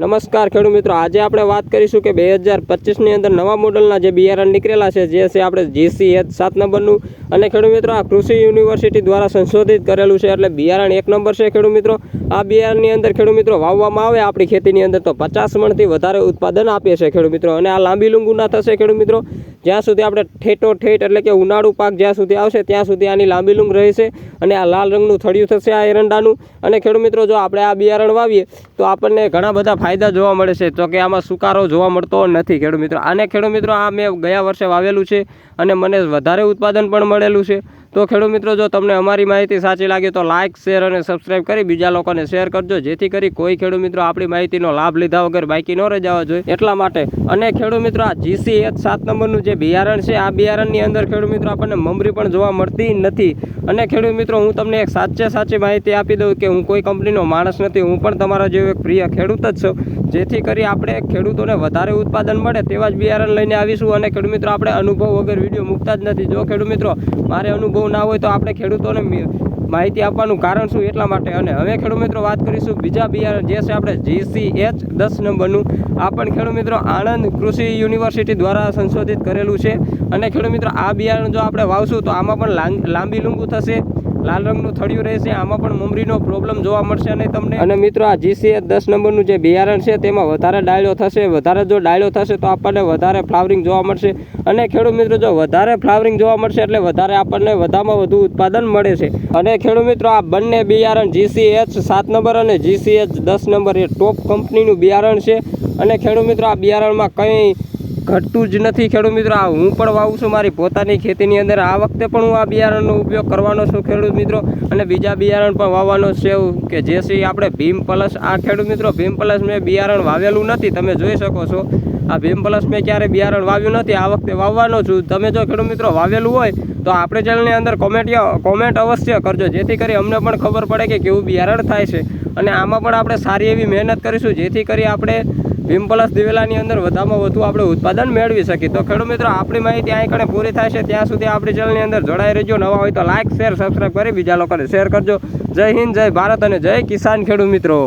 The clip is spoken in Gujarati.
નમસ્કાર ખેડૂત મિત્રો. આજે આપણે વાત કરીશું કે બે હજાર પચીસની અંદર નવા મોડલના જે બિયારણ નીકળેલા છે, જે છે આપણે જીસી એચ સાત નંબરનું. અને ખેડૂત મિત્રો, આ કૃષિ યુનિવર્સિટી દ્વારા સંશોધિત કરેલું છે, એટલે બિયારણ એક નંબર છે ખેડૂત મિત્રો. આ બિયારણની અંદર ખેડૂત મિત્રો વાવવામાં આવે, આપણી ખેતીની અંદર તો પચાસ મણથી વધારે ઉત્પાદન આપે છે ખેડૂત મિત્રો. અને આ લાંબી લૂંગુના થશે ખેડૂત મિત્રો. જ્યાં સુધી આપણે ઠેઠો ઠેઠ એટલે કે ઉનાળુ પાક જ્યાં સુધી આવશે, ત્યાં સુધી આની લાંબી લૂંગ રહેશે અને આ લાલ રંગનું થળિયું થશે આ એરંડાનું. અને ખેડૂત મિત્રો, જો આપણે આ બિયારણ વાવીએ, તો આપણને ઘણા બધા ફાયદા જોવા મળે છે. તો કે આમાં સુકારો જોવા મળતો નથી ખેડૂત મિત્રો. આને ખેડૂત મિત્રો, આ મેં ગયા વર્ષે વાવેલું છે અને મને વધારે ઉત્પાદન પણ મળેલું છે. તો ખેડૂત મિત્રો, જો તમને અમારી માહિતી સાચી લાગે તો લાઇક શેર અને સબસ્ક્રાઇબ કરી બીજા લોકોને શેર કરજો. જેથી કરી કોઈ ખેડૂત મિત્રો આપણી માહિતીનો લાભ લીધા વગર બાકી ન રહી જવા જોઈએ. એટલા માટે અને ખેડૂત મિત્રો, આ જીસી એચ સાત નંબરનું જે બિયારણ છે, આ બિયારણની અંદર ખેડૂત મિત્રો આપણને મમરી પણ જોવા મળતી નથી. અને ખેડૂત મિત્રો, હું તમને એક સાચે સાચી માહિતી આપી દઉં કે હું કોઈ કંપનીનો માણસ નથી, હું પણ તમારા જેવો એક પ્રિય ખેડૂત જ છું. જેથી કરી આપણે ખેડૂતોને વધારે ઉત્પાદન મળે તેવા જ બિયારણ લઈને આવીશું. અને ખેડૂત મિત્રો, આપણે અનુભવ વગર વીડિયો મૂકતા જ નથી. જો ખેડૂત મિત્રો, મારે અનુભવ ના હોય તો આપણે ખેડૂતોને માહિતી આપવાનું કારણ શું એટલા માટે અને હવે ખેડૂત મિત્રો વાત કરીશું બીજા બિયારણ, જે છે આપણે જીસી એચ દસ નંબરનું. આ પણ ખેડૂત મિત્રો આણંદ કૃષિ યુનિવર્સિટી દ્વારા સંશોધિત કરેલું છે. અને ખેડૂત મિત્રો, આ બિયારણ જો આપણે વાવશું તો આમાં પણ લાંબી લૂંગું થશે. લાલ રંગનું થળિયું રહેશે, આમાં પણ મુમરીનો પ્રોબ્લેમ જોવા મળશે અને તમને અને મિત્રો આ જીસીએચ દસ નંબરનું જે બિયારણ છે, તેમાં વધારે ડાયલો થશે, વધારે જો ડાયલો થશે તો આપણને વધારે ફ્લાવરિંગ જોવા મળશે. અને ખેડૂત મિત્રો, જો વધારે ફ્લાવરિંગ જોવા મળશે એટલે વધારે આપણને વધારેમાં વધુ ઉત્પાદન મળે છે. અને ખેડૂત મિત્રો, આ બંને બિયારણ જીસીએચ સાત નંબર અને જીસીએચ દસ નંબર એ ટોપ કંપનીનું બિયારણ છે. અને ખેડૂત મિત્રો, આ બિયારણમાં કંઈ ઘટતું જ નથી ખેડૂત મિત્રો. આ હું પણ વાવું છું. મારી પોતાની ખેતીની અંદર આ વખતે પણ હું આ બિયારણનો ઉપયોગ કરવાનો છું ખેડૂત મિત્રો. અને બીજા બિયારણ પણ વાવવાનો છે કે જે છે આપણે ભીમ પ્લસ, આ ખેડૂત મિત્રો, ભીમ પ્લસ મેં બિયારણ વાવેલું નથી. તમે જોઈ શકો છો. આ ભીમ પ્લસ મેં ક્યારે બિયારણ વાવ્યું નથી, આ વખતે વાવવાનો છું. તમે જો ખેડૂત મિત્રો વાવેલું હોય, તો આપણે ચેનલની અંદર કોમેન્ટ કોમેન્ટ અવશ્ય કરજો. જેથી કરી અમને પણ ખબર પડે કે કેવું બિયારણ થાય છે. અને આમાં પણ આપણે સારી એવી મહેનત કરીશું. જેથી કરી આપણે ભીમ પ્લસ દિવેલાની અંદર વધારેમાં વધુ આપણે ઉત્પાદન મેળવી શકીએ. તો ખેડૂત મિત્રો, આપણી માહિતી અહીં કણે પૂરી થાય છે. ત્યાં સુધી આપણી ચેનલની અંદર જોડાઈ રહેજો. નવા હોય તો લાઇક શેર સબસ્ક્રાઈબ કરી બીજા લોકોને શેર કરજો. જય હિન્દ, જય ભારત અને જય કિસાન ખેડૂત મિત્રો.